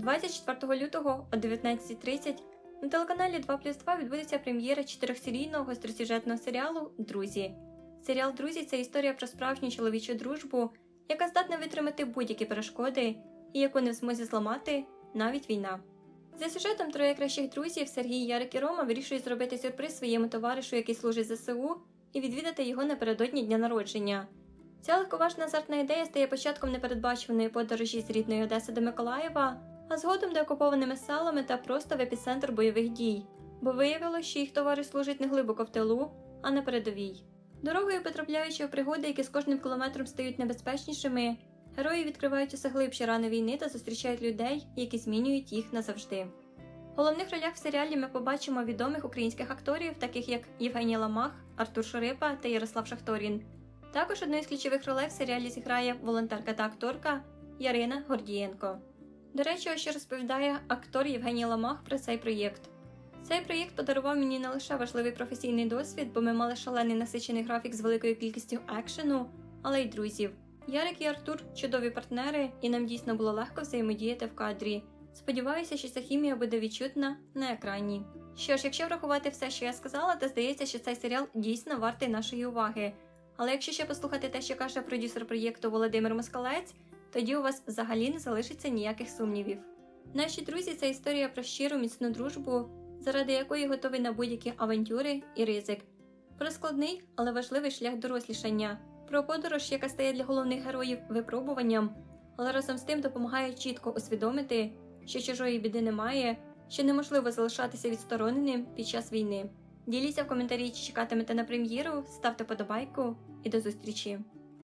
24 лютого о 19.30 на телеканалі 2 плюс 2 відбудеться прем'єра чотирьохсерійного гостросюжетного серіалу Друзі. Серіал Друзі це історія про справжню чоловічу дружбу, яка здатна витримати будь-які перешкоди і яку не в змозі зламати навіть війна. За сюжетом троє кращих друзів Сергій, Ярик і Рома вирішують зробити сюрприз своєму товаришу, який служить ЗСУ, і відвідати його напередодні дня народження. Ця легковажна азартна ідея стає початком непередбачуваної подорожі з рідної Одеси до Миколаєва, а згодом до окупованими селами та просто в епіцентр бойових дій, бо виявилося, що їх товариш служить не глибоко в тилу, а на передовій. Дорогою потрапляючи у пригоди, які з кожним кілометром стають небезпечнішими, герої відкривають усе глибші рани війни та зустрічають людей, які змінюють їх назавжди. В головних ролях в серіалі ми побачимо відомих українських акторів, таких як Євгенія Ламах, Артур Шурипа та Ярослав Шахторін. Також одну із ключових ролей в серіалі зіграє волонтерка та акторка Ярина Гордієнко. До речі, ось що розповідає актор Євгеній Ламах про цей проєкт. Цей проєкт подарував мені не лише важливий професійний досвід, бо ми мали шалений насичений графік з великою кількістю екшену, але й друзів. Ярик і Артур чудові партнери, і нам дійсно було легко взаємодіяти в кадрі. Сподіваюся, що ця хімія буде відчутна на екрані. Що ж, якщо врахувати все, що я сказала, то здається, що цей серіал дійсно вартий нашої уваги. Але якщо ще послухати те, що каже продюсер проєкту Володимир Москалець, тоді у вас взагалі не залишиться ніяких сумнівів. Наші друзі це історія про щиру міцну дружбу, заради якої готові на будь-які авантюри і ризик, про складний, але важливий шлях дорослішання, про подорож, яка стає для головних героїв випробуванням, але разом з тим допомагає чітко усвідомити, що чужої біди немає, що неможливо залишатися відстороненим під час війни. Діліться в коментарі, чи чекатимете на прем'єру, ставте подобайку і до зустрічі!